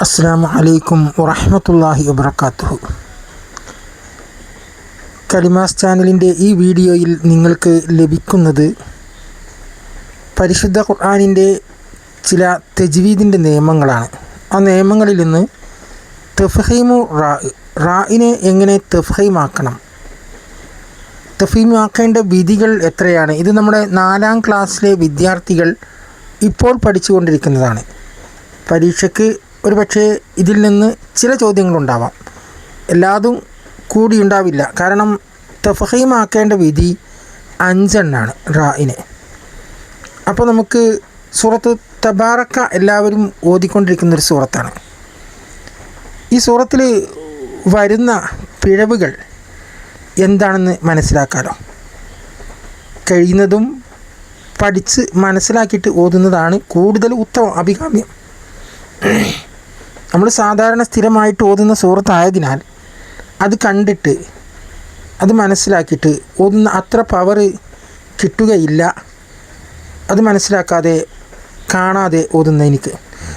അസ്സാം അലൈക്കും വറഹമത്തല്ലാഹി വാത്തു കലിമാസ് ചാനലിന്റെ ഈ വീഡിയോയിൽ നിങ്ങൾക്ക് ലഭിക്കുന്നത് പരിശുദ്ധ ഖുർആാനിന്റെ ചില തെജ്വീദിന്റെ നിയമങ്ങളാണ്. ആ നിയമങ്ങളിൽ നിന്ന് തെഫ്ഹീമു റാ റായിനെ എങ്ങനെ തെഫ്ഹീമാക്കണം? തെഫീമാക്കേണ്ട വിധികൾ എത്രയാണ്? ഇത് നമ്മുടെ നാലാം ക്ലാസ്സിലെ വിദ്യാർത്ഥികൾ ഇപ്പോൾ പഠിച്ചുകൊണ്ടിരിക്കുന്നതാണ്. പരീക്ഷയ്ക്ക് ഒരു പക്ഷേ ഇതിൽ നിന്ന് ചില ചോദ്യങ്ങളുണ്ടാവാം. എല്ലാതും കൂടി ഉണ്ടാവില്ല കാരണം തഫഹീമാക്കേണ്ട വിധി അഞ്ചെണ്ണാണ് റായിനെ അപ്പോൾ നമുക്ക് സൂറത്ത് തബാറക്ക എല്ലാവരും ഓതിക്കൊണ്ടിരിക്കുന്ന ഒരു സൂറത്താണ്. ഈ സൂറത്തിൽ വരുന്ന പിഴവുകൾ എന്താണെന്ന് മനസ്സിലാക്കാലോ? കഴിയുന്നതും പഠിച്ച് മനസ്സിലാക്കിയിട്ട് ഓതുന്നതാണ് കൂടുതൽ ഉത്തമം അഭികാമ്യം. നമ്മൾ സാധാരണ സ്ഥിരമായിട്ട് ഓതുന്ന സുഹൃത്തായതിനാൽ അത് കണ്ടിട്ട് അത് മനസ്സിലാക്കിയിട്ട് ഓതുന്ന അത്ര പവർ കിട്ടുകയില്ല. അത് മനസ്സിലാക്കാതെ കാണാതെ ഓതുന്ന എനിക്ക്.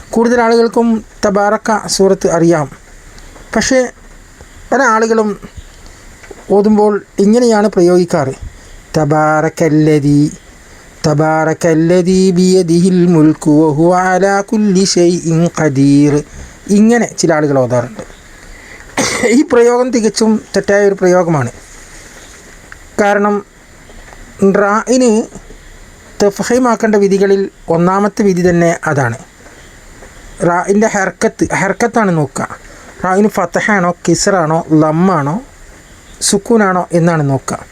കൂടുതൽ ആളുകൾക്കും തബാറക്ക സൂറത്ത് അറിയാം. പക്ഷേ പല ആളുകളും ഓതുമ്പോൾ ഇങ്ങനെയാണ് പ്രയോഗിക്കാറ്. തബാറക്കല്ലതി തബാറക്കല്ലതി ബിയദിഹിൽ മുൽക്കു വഹുവ അലാ കുല്ലി ഷൈഇൻ ഖദീർ. ഇങ്ങനെ ചില ആളുകൾ ഓതാറുണ്ട്. ഈ പ്രയോഗം തികച്ചും തെറ്റായ ഒരു പ്രയോഗമാണ്. കാരണം റായിന് തഫഹീമാക്കേണ്ട വിധികളിൽ ഒന്നാമത്തെ വിധി തന്നെ അതാണ്. റായിന്റെ ഹെർക്കത്ത് ഹെർക്കത്താണ് നോക്കുക. റായിന് ഫത്തഹാണോ കിസറാണോ ലമ്മാണോ സുക്കൂനാണോ എന്നാണ് നോക്കുക.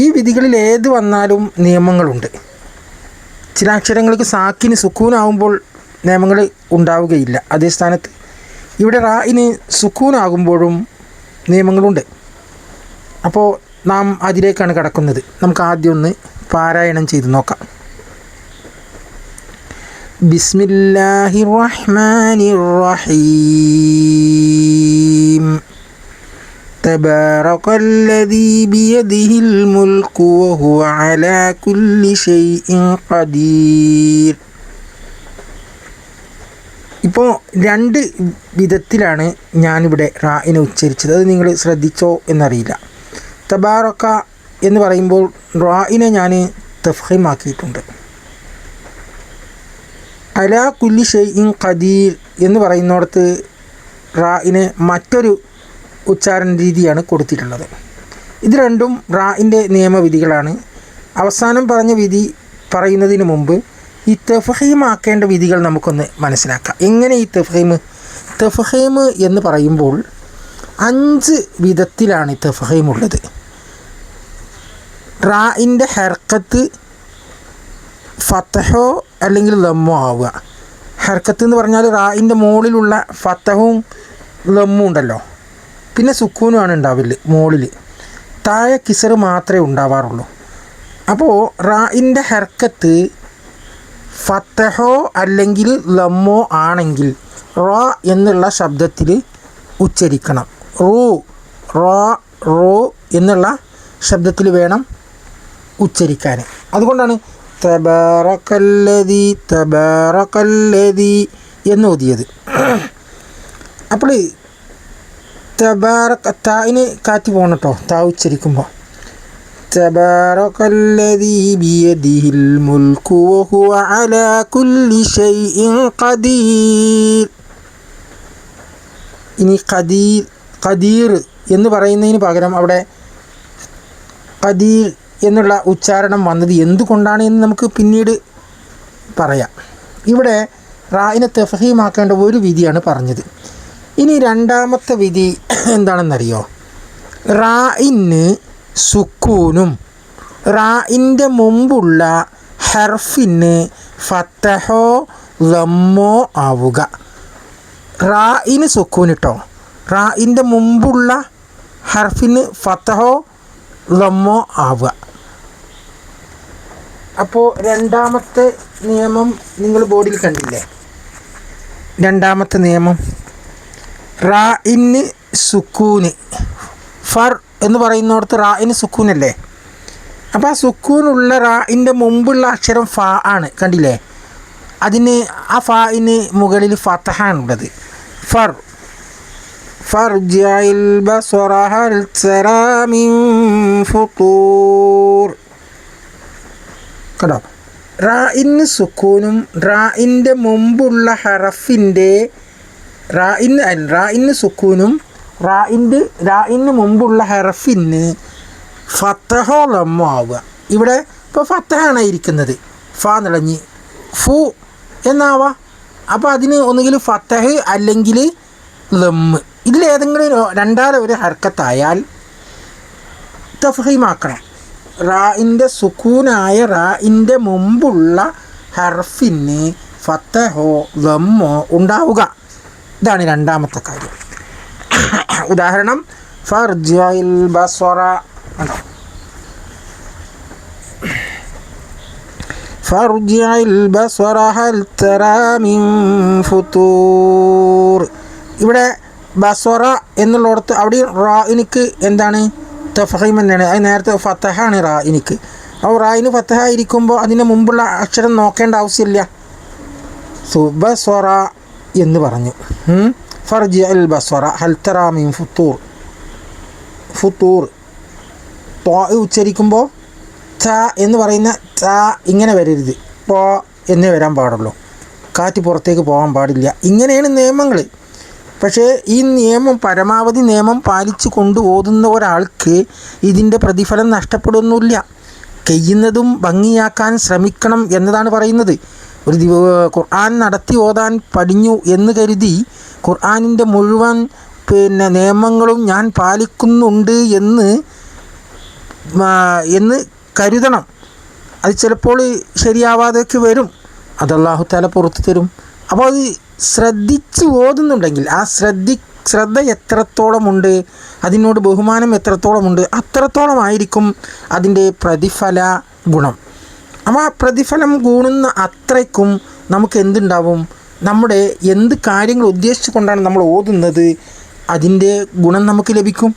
ഈ വിധികളിൽ ഏത് വന്നാലും നിയമങ്ങളുണ്ട്. ചില അക്ഷരങ്ങൾക്ക് സാക്കിന് സുക്കൂനാകുമ്പോൾ നിയമങ്ങൾ ഉണ്ടാവുകയില്ല അതേ സ്ഥാനത്ത് ഇവിടെ റായിന് സുക്കൂനാകുമ്പോഴും നിയമങ്ങളുണ്ട് അപ്പോൾ നാം അതിലേക്കാണ് കടക്കുന്നത് നമുക്ക് ആദ്യം ഒന്ന് പാരായണം ചെയ്ത് നോക്കാം ബിസ്മില്ലാഹി റഹ്മാനി റഹീം تبارك الذي بيده الملك وهو على كل شيء قدير ഇപ്പോൾ രണ്ട് വിധത്തിലാണ് ഞാനിവിടെ റായിനെ ഉച്ചരിച്ചത്. അത് നിങ്ങൾ ശ്രദ്ധിച്ചോ എന്നറിയില്ല. തബാറക്ക എന്ന് പറയുമ്പോൾ റായിനെ ഞാൻ തഫീമാക്കിയിട്ടുണ്ട് അല കുല്ലി ഷെയ്ഇൻ ഖദീർ എന്ന് പറയുന്നിടത്ത് റായിന് മറ്റൊരു ഉച്ചാരണ രീതിയാണ് കൊടുത്തിട്ടുള്ളത്. ഇത് രണ്ടും റായിന്റെ നിയമവിധികളാണ്. അവസാനം പറഞ്ഞ വിധി പറയുന്നതിന് മുമ്പ് ഈ തെഫഹീമാക്കേണ്ട വിധികൾ നമുക്കൊന്ന് മനസ്സിലാക്കാം. എങ്ങനെ ഈ തെഫഹീം തെഫഹീം എന്ന് പറയുമ്പോൾ അഞ്ച് വിധത്തിലാണ് ഈ തെഫഹീം ഉള്ളത്. റായിന്റെ ഹർക്കത്ത് ഫത്തഹോ അല്ലെങ്കിൽ ലമ്മോ ആവുക. ഹർക്കത്ത് എന്ന് പറഞ്ഞാൽ റായിന്റെ മുകളിലുള്ള ഫത്തഹവും ലമ്മും ഉണ്ടല്ലോ. പിന്നെ സുക്കൂനുമാണ് ഉണ്ടാവില്ല മുകളിൽ താഴെ കിസറ് മാത്രമേ ഉണ്ടാവാറുള്ളൂ. അപ്പോൾ റായിന്റെ ഹെർക്കത്ത് ഫത്തഹോ അല്ലെങ്കിൽ ലമ്മോ ആണെങ്കിൽ റോ എന്നുള്ള ശബ്ദത്തിൽ ഉച്ചരിക്കണം. റൂ റോ റോ എന്നുള്ള ശബ്ദത്തിൽ വേണം ഉച്ചരിക്കാൻ. അതുകൊണ്ടാണ് തബാറക്കല്ലതി തബാറക്കല്ലതി എന്ന് ഓതിയത്. അപ്പോൾ തബാറക്ക തായിന് കാറ്റ് പോകണം കേട്ടോ. താ ഉച്ചരിക്കുമ്പോൾ. തബാറക്കല്ലതി بيده الملك وهو അലാ കുല്ലി ഷൈഇൻ ഖദീർ ഇനി ഖദീർ ഖദീർ എന്ന് പറയുന്നതിന് പകരം അവിടെ ഖദീർ എന്നുള്ള ഉച്ചാരണം വന്നത് എന്തുകൊണ്ടാണ് എന്ന് നമുക്ക് പിന്നീട് പറയാം. ഇവിടെ റായിനെ തെഫഹീമാക്കേണ്ട ഒരു വിധിയാണ് പറഞ്ഞത്. ഇനി രണ്ടാമത്തെ വിധി എന്താണെന്നറിയോ? റായിന് സുക്കൂനും. റായിന്റെ മുമ്പുള്ള ഹെർഫിന് ഫത്തഹോ ലമ്മോ ആവുക. റായിന് സുക്കൂൻ ഇട്ടോ റായിന്റെ മുമ്പുള്ള ഹർഫിന് ഫത്തഹോ ലമ്മോ ആവുക. അപ്പോൾ രണ്ടാമത്തെ നിയമം നിങ്ങൾ ബോർഡിൽ കണ്ടില്ലേ? രണ്ടാമത്തെ നിയമം. റായിന് സുക്കൂന്. ഫർ എന്ന് പറയുന്നിടത്ത് റായിന് സുക്കൂനല്ലേ അപ്പോൾ ആ സുക്കൂനുള്ള റായിൻ്റെ മുമ്പുള്ള അക്ഷരം ഫ ആണ് കണ്ടില്ലേ അതിന് ആ ഫായിന് മുകളിൽ ഫത്തഹാണുള്ളത് ഫർ فارجع البصر هل ترى من فطور കേട്ടോ റായിന് സുക്കൂനും റായിൻ്റെ മുമ്പുള്ള ഹറഫിൻ്റെ റായിന് റായിന് സുക്കൂനും റായിന്റെ റായിന് മുമ്പുള്ള ഹെറഫിന് ഫത്തഹോ ലമ്മോ ആവുക ഇവിടെ ഇപ്പോൾ ഫത്തഹാണ് ഇരിക്കുന്നത് ഫ നിളഞ്ഞ്. ഫു എന്നാവാ. അപ്പോൾ അതിന് ഒന്നുകിൽ ഫത്തഹ് അല്ലെങ്കിൽ ലമ്മ് ഇതിലേതെങ്കിലും രണ്ടാമത് ഒരു ഹർക്കത്തായാൽ തഫഹീമാക്കണം. റായിന്റെ സുക്കൂനായ റായിന്റെ മുമ്പുള്ള ഹർഫിന് ഫത്തഹോ ലമ്മോ ഉണ്ടാവുക. ഇതാണ് രണ്ടാമത്തെ കാര്യം. ഉദാഹരണം ഫർജൽ ബസ്വറ ഉണ്ടോ فارجع البصر هل ترى من فطور ഇവിടെ ബസ്വറ എന്നുള്ളിടത്ത് അവിടെ റായിനിക്ക് എന്താണ് തഫഹീം തന്നെയാണ് അത് നേരത്തെ ഫത്തഹാണ് റായിനിക്ക് അപ്പോൾ റായിന് ഫത്തഹ ഇരിക്കുമ്പോൾ അതിന് മുമ്പുള്ള അക്ഷരം നോക്കേണ്ട ആവശ്യമില്ല സുബസ്വറ എന്ന് പറഞ്ഞു ഫർജി അൽ ബസ്വറ ഹൽത്തറാമീൻ ഫുത്തൂർ ഫുത്തൂർ തോ ഉച്ചരിക്കുമ്പോൾ ച എന്ന് പറയുന്ന ച ഇങ്ങനെ വരരുത്. പോ എന്നേ വരാൻ പാടുള്ളൂ. കാറ്റ് പുറത്തേക്ക് പോകാൻ പാടില്ല. ഇങ്ങനെയാണ് നിയമങ്ങൾ പക്ഷേ ഈ നിയമം പരമാവധി നിയമം പാലിച്ചു കൊണ്ട് ഓതുന്ന ഒരാൾക്ക് ഇതിന്റെ പ്രതിഫലം നഷ്ടപ്പെടുന്നില്ല. ചെയ്യുന്നതും ഭംഗിയാക്കാൻ ശ്രമിക്കണം എന്നതാണ് പറയുന്നത്. ഒരു ഖുർആൻ നടത്തി ഓതാൻ പടിഞ്ഞു എന്ന് കരുതി ഖുർആനിന്റെ മുഴുവൻ പിന്നെ നിയമങ്ങളും ഞാൻ പാലിക്കുന്നുണ്ട് എന്ന് എന്ന് കരുതണം. അത് ചിലപ്പോൾ ശരിയാവാതെയൊക്കെ വരും. അത് അള്ളാഹു താല പുറത്തു തരും. അപ്പോൾ അത് ശ്രദ്ധിച്ച് ഓതുന്നുണ്ടെങ്കിൽ ആ ശ്രദ്ധി ശ്രദ്ധ എത്രത്തോളമുണ്ട് അതിനോട് ബഹുമാനം എത്രത്തോളമുണ്ട് അത്രത്തോളമായിരിക്കും അതിന്റെ പ്രതിഫല ഗുണം. അപ്പോൾ ആ പ്രതിഫലം ഗുണുന്ന അത്രയ്ക്കും നമുക്ക് എന്തുണ്ടാവും? നമ്മുടെ എന്ത് കാര്യങ്ങൾ ഉദ്ദേശിച്ചുകൊണ്ടാണ് നമ്മൾ ഓതുന്നത്? അതിന്റെ ഗുണം നമുക്ക് ലഭിക്കും.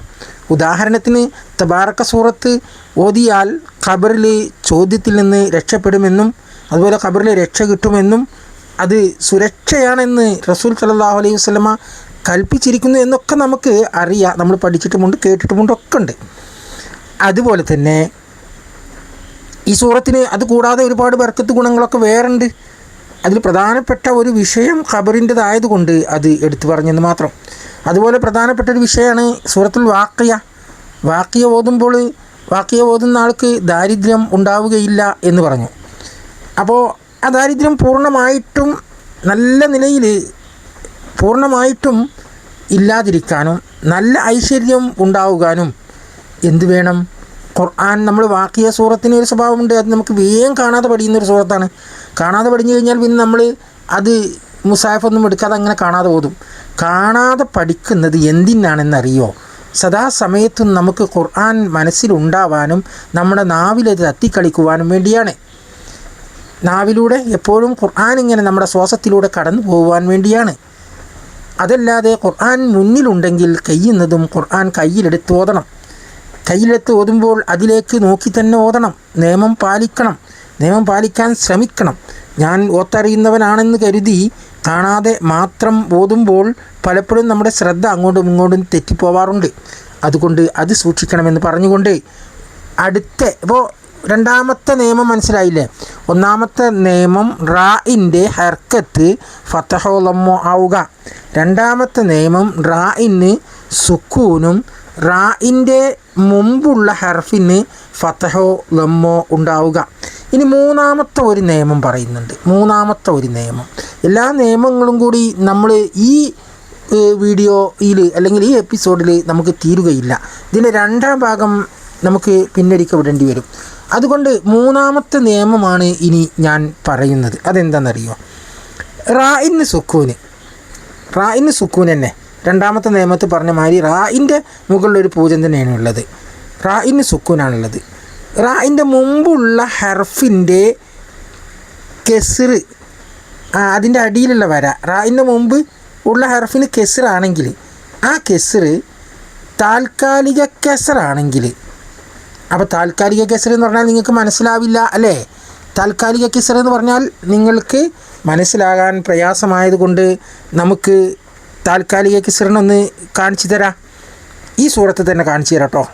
ഉദാഹരണത്തിന് തബാറക്ക സൂറത്ത് ഓതിയാൽ ഖബറിൽ ചോദ്യത്തിൽ നിന്ന് രക്ഷപ്പെടുമെന്നും അതുപോലെ ഖബറിൽ രക്ഷ കിട്ടുമെന്നും അത് സുരക്ഷയാണെന്ന് റസൂൽ സല്ലാഹു അലൈഹി വസ്ലമ കൽപ്പിച്ചിരിക്കുന്നു എന്നൊക്കെ നമുക്ക് അറിയാം. നമ്മൾ പഠിച്ചിട്ടുമുണ്ട് കേട്ടിട്ടുമുണ്ട് ഒക്കെ ഉണ്ട്. അതുപോലെ തന്നെ ഈ സൂറത്തിന് അത് കൂടാതെ ഒരുപാട് ബർക്കത്ത് ഗുണങ്ങളൊക്കെ വേറുണ്ട് അതിൽ പ്രധാനപ്പെട്ട ഒരു വിഷയം ഖബറിന്റെതായതുകൊണ്ട് അത് എടുത്തു പറഞ്ഞെന്ന് മാത്രം. അതുപോലെ പ്രധാനപ്പെട്ട ഒരു വിഷയമാണ് സൂറത്തുൽ വാക്കിയ വാക്കിയ ഓതുമ്പോൾ വാക്കിയ ഓതുന്ന ആൾക്ക് ദാരിദ്ര്യം ഉണ്ടാവുകയില്ല എന്ന് പറഞ്ഞു. അപ്പോൾ ആ ദാരിദ്ര്യം പൂർണമായിട്ടും നല്ല നിലയിൽ പൂർണമായിട്ടും ഇല്ലാതിരിക്കാനും നല്ല ഐശ്വര്യം ഉണ്ടാവുവാനും എന്തു വേണം? ഖുർആൻ നമ്മൾ വാക്കിയ സൂറത്തിന് ഒരു സ്വഭാവമുണ്ട്. അത് നമുക്ക് വേഗം കാണാതെ പഠിക്കുന്ന ഒരു സൂറത്താണ്. കാണാതെ പഠിഞ്ഞു കഴിഞ്ഞാൽ പിന്നെ നമ്മൾ അത് മുസാഫൊന്നും എടുക്കാതെ അങ്ങനെ കാണാതെ ഓതും. കാണാതെ പഠിക്കുന്നത് എന്തിനാണെന്നറിയോ? സദാസമയത്തും നമുക്ക് ഖുർആൻ മനസ്സിലുണ്ടാവാനും നമ്മുടെ നാവിലത് തത്തിക്കളിക്കുവാനും വേണ്ടിയാണ്. നാവിലൂടെ എപ്പോഴും ഖുർആൻ ഇങ്ങനെ നമ്മുടെ ശ്വാസത്തിലൂടെ കടന്നു പോകുവാൻ വേണ്ടിയാണ്. അതല്ലാതെ ഖുർആൻ മുന്നിലുണ്ടെങ്കിൽ കയ്യുന്നതും ഖുർആൻ കയ്യിലെടുത്ത് ഓതണം. കയ്യിലെടുത്ത് ഓതുമ്പോൾ അതിലേക്ക് നോക്കി തന്നെ ഓതണം. നിയമം പാലിക്കണം. നിയമം പാലിക്കാൻ ശ്രമിക്കണം. ഞാൻ ഓത്തറിയുന്നവനാണെന്ന് കരുതി കാണാതെ മാത്രം ഓതുമ്പോൾ പലപ്പോഴും നമ്മുടെ ശ്രദ്ധ അങ്ങോട്ടും ഇങ്ങോട്ടും തെറ്റിപ്പോവാറുണ്ട്. അതുകൊണ്ട് അത് സൂക്ഷിക്കണമെന്ന് പറഞ്ഞുകൊണ്ട് അടുത്ത ഇപ്പോൾ രണ്ടാമത്തെ നിയമം മനസ്സിലായില്ലേ? ഒന്നാമത്തെ നിയമം റായിന്റെ ഹർക്കത്ത് ഫത്തഹോ ആവുക. രണ്ടാമത്തെ നിയമം റായിന് സുക്കൂനും റായിന്റെ മുമ്പുള്ള ഹർഫിന് ഫത്തഹോ ലമ്മോ ഉണ്ടാവുക. ഇനി മൂന്നാമത്തെ ഒരു നിയമം പറയുന്നുണ്ട്. മൂന്നാമത്തെ ഒരു നിയമം. എല്ലാ നിയമങ്ങളും കൂടി നമ്മൾ ഈ വീഡിയോയിൽ അല്ലെങ്കിൽ ഈ എപ്പിസോഡിൽ നമുക്ക് തീരുകയില്ല. ഇതിന്റെ രണ്ടാം ഭാഗം നമുക്ക് പിന്നടിക്ക് വിടേണ്ടി വരും. അതുകൊണ്ട് മൂന്നാമത്തെ നിയമമാണ് ഇനി ഞാൻ പറയുന്നത്. അതെന്താണെന്നറിയോ റായിന് സുക്കൂന്. റായിന് സുക്കൂൻ തന്നെ രണ്ടാമത്തെ നിയമത്തിൽ പറഞ്ഞ മാതിരി റായിന്റെ മുകളിലൊരു പൂജൻ തന്നെയാണ് ഉള്ളത്. റായിന് സുക്കൂനാണുള്ളത്. റായിന്റെ മുമ്പുള്ള ഹർഫിന്റെ കെസിർ അതിന്റെ അടിയിലുള്ള വര. റായിന്റെ മുമ്പ് ഉള്ള ഹർഫിന് കെസിറാണെങ്കിൽ ആ കെസിർ താൽക്കാലിക കെസറാണെങ്കിൽ അപ്പോൾ താൽക്കാലിക കെസർ എന്ന് പറഞ്ഞാൽ നിങ്ങൾക്ക് മനസ്സിലാവില്ല അല്ലേ? താൽക്കാലിക കെസർ എന്ന് പറഞ്ഞാൽ നിങ്ങൾക്ക് മനസ്സിലാകാൻ പ്രയാസമായതുകൊണ്ട് നമുക്ക് താൽക്കാലിക കിസറിനൊന്ന് കാണിച്ചു തരാം ഈ സൂറത്ത് തന്നെ കാണിച്ചു തരാം കേട്ടോ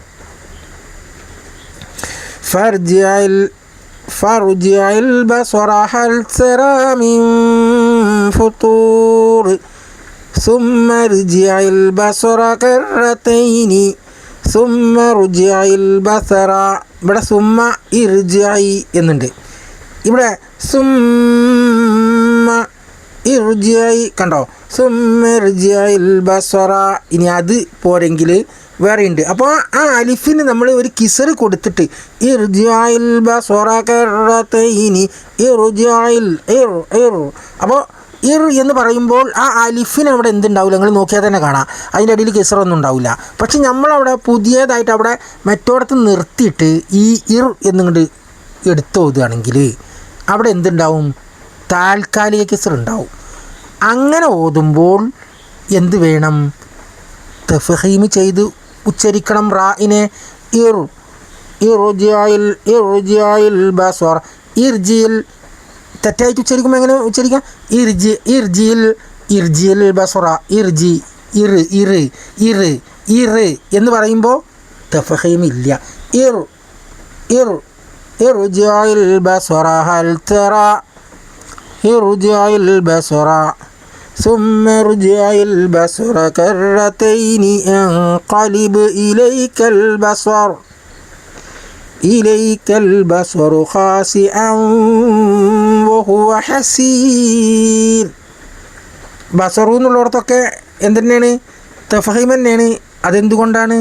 ഫർജിയൽ فارجع البصر هل ترى من فطور ثم ارجع البصر كرتين ثم ارجع البصر ഇവിടെ സുമ്മ ഇർജി എന്നുണ്ട് ഇവിടെ സുമ്മ ഇർജി കണ്ടോ? സുമ്മ ബസറ ഇനി അത് പോരെങ്കിൽ വേറെ ഉണ്ട് അപ്പോൾ ആ അലിഫിന് നമ്മൾ ഒരു കിസർ കൊടുത്തിട്ട് ഇർജായിൽ ബസറ കറത്തൈനി ഇർജായിൽ ഇർ ഇർ. അപ്പോൾ ഇർ എന്ന് പറയുമ്പോൾ ആ അലിഫിന് അവിടെ എന്തുണ്ടാവില്ല നിങ്ങൾ നോക്കിയാൽ തന്നെ കാണാം. അതിന്റെ അടിയിൽ കിസറൊന്നും ഉണ്ടാവില്ല പക്ഷെ നമ്മളവിടെ പുതിയതായിട്ട് അവിടെ മറ്റോടത്ത് നിർത്തിയിട്ട് ഈ ഇർ എന്നിങ്ങോട്ട് എടുത്തു പോകുകയാണെങ്കിൽ അവിടെ എന്തുണ്ടാവും? താൽക്കാലിക കിസർ ഉണ്ടാവും. അങ്ങനെ ഓതുമ്പോൾ എന്ത് വേണം? തഫഹീം ചെയ്ത് ഉച്ചരിക്കണം റായിനെ ഇർ തെറ്റായിട്ട് ഉച്ചരിക്കുമ്പോൾ എങ്ങനെ ഉച്ചരിക്കാം? ഇർജി ഇർജിയിൽ ഇർജിയിൽ ബസ്വറ ഇർജി ഇർ ഇർ ഇർ ഇർ എന്ന് പറയുമ്പോൾ തഫഹീം ഇല്ല. ഇർ ഇർ ഇർജിയിൽ ബസ്വറ ഹൽ തറ. ഇറുജിയായിൽ ബസ്വറ ثم ارجع البصر كرتين انقلب إليك البصر إليك البصر خاسئا وهو حسير ബസറു എന്നുള്ളിടത്തൊക്കെ എന്തുതന്നെയാണ് തഫഹീം തന്നെയാണ് അതെന്തുകൊണ്ടാണ്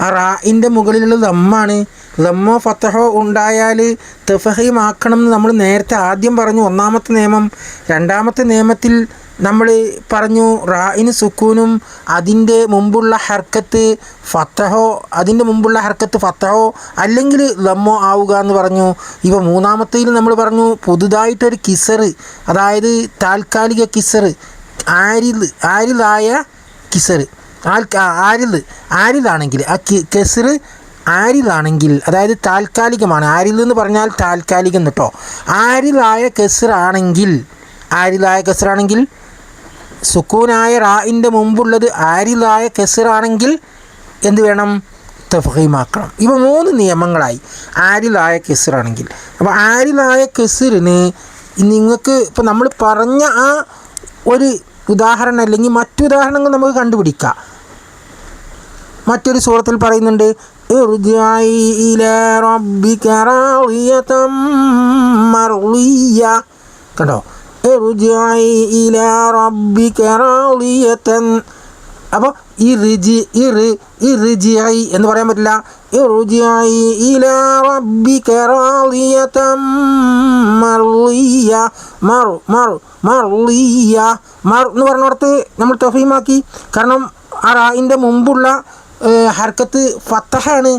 ആ റായിൻ്റെ മുകളിലുള്ള ദമ്മാണ് ദമ്മോ ഫത്തഹോ ഉണ്ടായാൽ തെഫഹീമാക്കണം എന്ന് നമ്മൾ നേരത്തെ ആദ്യം പറഞ്ഞു. ഒന്നാമത്തെ നിയമം രണ്ടാമത്തെ നിയമത്തിൽ നമ്മൾ പറഞ്ഞു റായിന് സുക്കൂനും അതിന്റെ മുമ്പുള്ള ഹർക്കത്ത് ഫത്തഹോ അതിന്റെ മുമ്പുള്ള ഹർക്കത്ത് ഫത്തഹോ അല്ലെങ്കിൽ ലമ്മോ ആവുക എന്ന് പറഞ്ഞു. ഇവ മൂന്നാമത്തേൽ നമ്മൾ പറഞ്ഞു പുതുതായിട്ടൊരു കിസറ് അതായത് താൽക്കാലിക കിസറ് ആരിൽ ആരിലായ കിസറ് ആൽ ആരിൽ ആരിലാണെങ്കിൽ ആ കി കെസർ ആരിലാണെങ്കിൽ അതായത് താൽക്കാലികമാണ്. ആരിൽ എന്ന് പറഞ്ഞാൽ താൽക്കാലികം കേട്ടോ ആരിലായ കെസറാണെങ്കിൽ ആരിലായ കെസറാണെങ്കിൽ സുക്കൂനായ റായിന്റെ മുമ്പുള്ളത് ആരിലായ കെസറാണെങ്കിൽ എന്ത് വേണം? തഫീമാക്കണം ഇവ മൂന്ന് നിയമങ്ങളായി. ആരിലായ കെസറാണെങ്കിൽ അപ്പോൾ ആരിലായ കെസറിന് നിങ്ങൾക്ക് ഇപ്പോൾ നമ്മൾ പറഞ്ഞ ആ ഒരു ഉദാഹരണം അല്ലെങ്കിൽ മറ്റുദാഹരണങ്ങൾ നമുക്ക് കണ്ടുപിടിക്കാം. മറ്റൊരു സൂറത്തിൽ പറയുന്നുണ്ട് ഇർജിഇ إلى ربك راضية مرضية. കണ്ടോ? ഇർജിഇ ഇലാ റബ്ബിക റാളിയതൻ അപ്പോൾ ഇർജി ഇർ ഇർജിഇ എന്ന് പറയാൻ പറ്റില്ല. ഇർജിഇ ഇല റബ്ബിക റാളിയതം മർളിയ മർ മർ മർളിയ മർ എന്ന് പറഞ്ഞിടത്ത് നമ്മൾ തഫീമാക്കി കാരണം ആ റായിന്റെ മുമ്പുള്ള ഹർക്കത്ത് ഫത്തഹാണ്.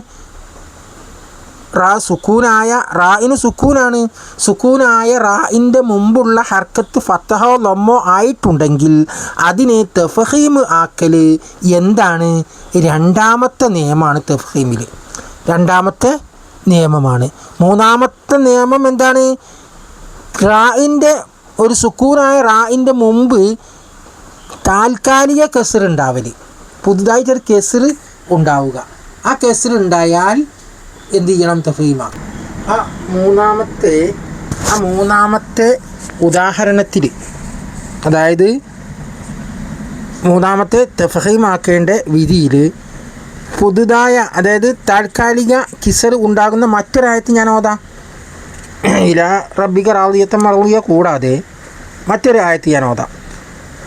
റാ സുക്കൂനായ റായിന് സുക്കൂനാണ് സുക്കൂനായ റായിന്റെ മുമ്പുള്ള ഹർക്കത്ത് ഫത്തഹോ ലൊമ്മോ ആയിട്ടുണ്ടെങ്കിൽ അതിനെ തെഫഹീം ആക്കൽ എന്താണ്? രണ്ടാമത്തെ നിയമമാണ് തെഫഹീമിൽ രണ്ടാമത്തെ നിയമമാണ്. മൂന്നാമത്തെ നിയമം എന്താണ്? റായിന്റെ ഒരു സുക്കൂനായ റായിന്റെ മുമ്പ് താൽക്കാലിക കെസർ ഉണ്ടാവൽ പുതുതായിട്ടൊരു കെസർ ഉണ്ടാവുക. ആ കേസിൽ ഉണ്ടായാൽ എന്ത് ചെയ്യണം? തഫീമാ ആ മൂന്നാമത്തെ ആ മൂന്നാമത്തെ ഉദാഹരണത്തിൽ അതായത് മൂന്നാമത്തെ തഫഹീമാക്കേണ്ട വിധിയിൽ പുതുതായ അതായത് താൽക്കാലിക കിസർ ഉണ്ടാകുന്ന മറ്റൊരായത്ത് ഞാൻ ഓതാം. ഇല റബ്ബിക റാദിയത്തെ മറവിയ കൂടാതെ മറ്റൊരായത്ത് ഞാൻ ഓതാം.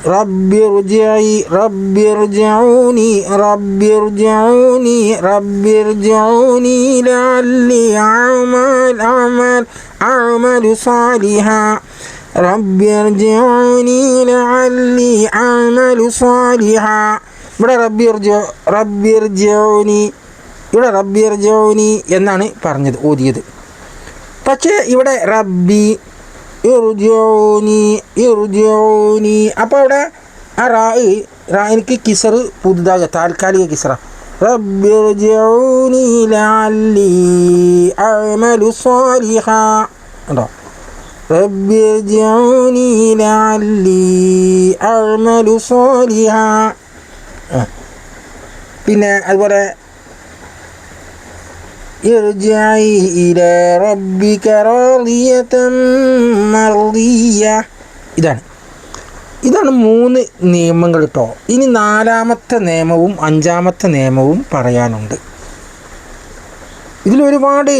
رب ارجعي رب ارجعوني رب ارجعوني رب ارجعوني لعلي أعمل أعمل أعمل صالحا رب ارجعوني لعلي أعمل صالحا ഇവിടെ റബ്ബി റബ്ബി ഇർജോനി ഇവിടെ റബ്ബി ഇർജോനി എന്നാണ് പറഞ്ഞത് ഓതിയത് പക്ഷേ ഇവിടെ റബ്ബി ഇർജോനി ഇർജോനി. അപ്പോൾ അവിടെ ആ റാ റാ എനിക്ക് കിസർ പുതുതാകുക താൽക്കാലിക കിസറ. റബ്ബിർജോനി ലാലി അമലു സ്വാലിഹ. ഉണ്ടോ റബ്ബിർജോനി ലാലി അമലു സ്വാലിഹ. പിന്നെ അതുപോലെ ارجعي إلى ربك راضية مرضية ഇതാണ് ഇതാണ് മൂന്ന് നിയമങ്ങൾ കേട്ടോ ഇനി നാലാമത്തെ നിയമവും അഞ്ചാമത്തെ നിയമവും പറയാനുണ്ട് ഇതിലൊരുപാട്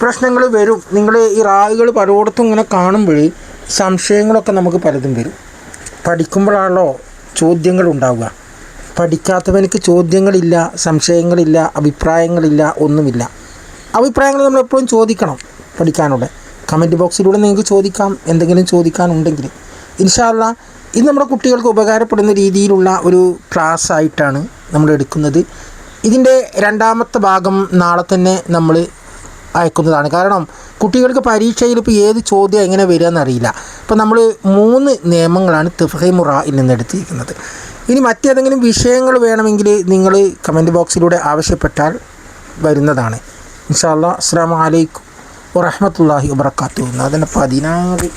പ്രശ്നങ്ങൾ വരും നിങ്ങൾ ഈ റാവുകൾ പലയിടത്തും ഇങ്ങനെ കാണുമ്പോൾ സംശയങ്ങളൊക്കെ നമുക്ക് പലതും വരും പഠിക്കുമ്പോഴാണല്ലോ ചോദ്യങ്ങൾ ഉണ്ടാവുക പഠിക്കാത്തവനക്ക് ചോദ്യങ്ങളില്ല സംശയങ്ങളില്ല അഭിപ്രായങ്ങളില്ല ഒന്നുമില്ല അഭിപ്രായങ്ങൾ നമ്മൾ എപ്പോഴും ചോദിക്കണം പഠിക്കാനുള്ള കമന്റ് ബോക്സിലൂടെ നിങ്ങൾക്ക് ചോദിക്കാം എന്തെങ്കിലും ചോദിക്കാനുണ്ടെങ്കിൽ. ഇൻഷാല്ല ഇത് നമ്മുടെ കുട്ടികൾക്ക് ഉപകാരപ്പെടുന്ന രീതിയിലുള്ള ഒരു ക്ലാസ് ആയിട്ടാണ് നമ്മൾ എടുക്കുന്നത്. ഇതിന്റെ രണ്ടാമത്തെ ഭാഗം നാളെ തന്നെ നമ്മൾ അയക്കുന്നതാണ്. കാരണം കുട്ടികൾക്ക് പരീക്ഷയിൽ ഇപ്പോൾ ഏത് ചോദ്യം എങ്ങനെ വരിക എന്നറിയില്ല അപ്പോൾ നമ്മൾ മൂന്ന് നിയമങ്ങളാണ് തെഫൈമുറയിൽ നിന്ന് എടുത്തിരിക്കുന്നത്. ഇനി മറ്റേതെങ്കിലും വിഷയങ്ങൾ വേണമെങ്കിൽ നിങ്ങൾ കമന്റ് ബോക്സിലൂടെ ആവശ്യപ്പെട്ടാൽ വരുന്നതാണ്. ഇൻഷാ അല്ലാ. അസ്സാം വലൈക്കും വറഹമത്തല്ലാഹി വാബർക്കാത്തു അതിന്റെ പതിനാറ്